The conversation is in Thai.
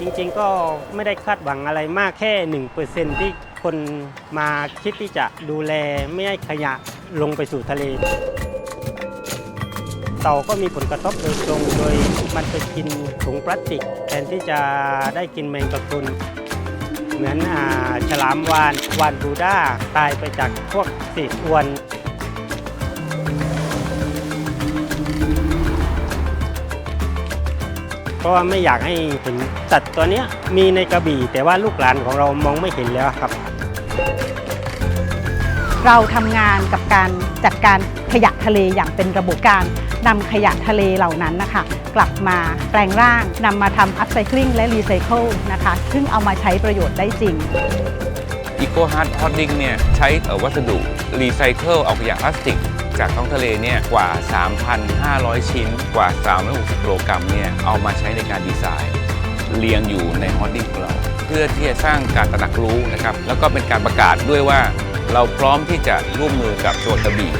จริงๆก็ไม่ได้คาดหวังอะไรมากแค่หนึ่งเปอร์เซ็นที่คนมาคิดที่จะดูแลไม่ให้ขยะลงไปสู่ทะเล เต่าก็มีผลกระทบโดยตรงโดยมันไปกินถุงพลาสติก แทนที่จะได้กินแมงกะพรุนเหมือนอาฉลามวานวานบูด้าตายไปจากพวกสีกอวน ราะว่าไม่อยากให้เห็นสัตว์ตัวเนี้ยมีในกระบี่ แต่ว่าลูกหลานของเรามองไม่เห็นแล้วครับ เราทำงานกับการจัดการขยะทะเลอย่างเป็นระบบการนำขยะทะเลเหล่านั้นนะคะ กลับมาแปลงร่างนำมาทำอัพไซคลิงและรีไซเคิลนะคะ ซึ่งเอามาใช้ประโยชน์ได้จริง Eco Hard Hoarding เนี่ยใช้เอ่อวัสดุรีไซเคิลเอาขยะพลาสติก จากท้องทะเลเนี่ยกว่า 3,500 ชิ้นกว่า 360กิโลกรัมเนี่ยเอามาใช้ในการดีไซน์ เรียงอยู่ในฮอตดิ้งของเรา เพื่อที่จะสร้างการตระหนักรู้นะครับ แล้วก็เป็นการประกาศด้วยว่า เราพร้อมที่จะร่วมมือกับจัวกระบี่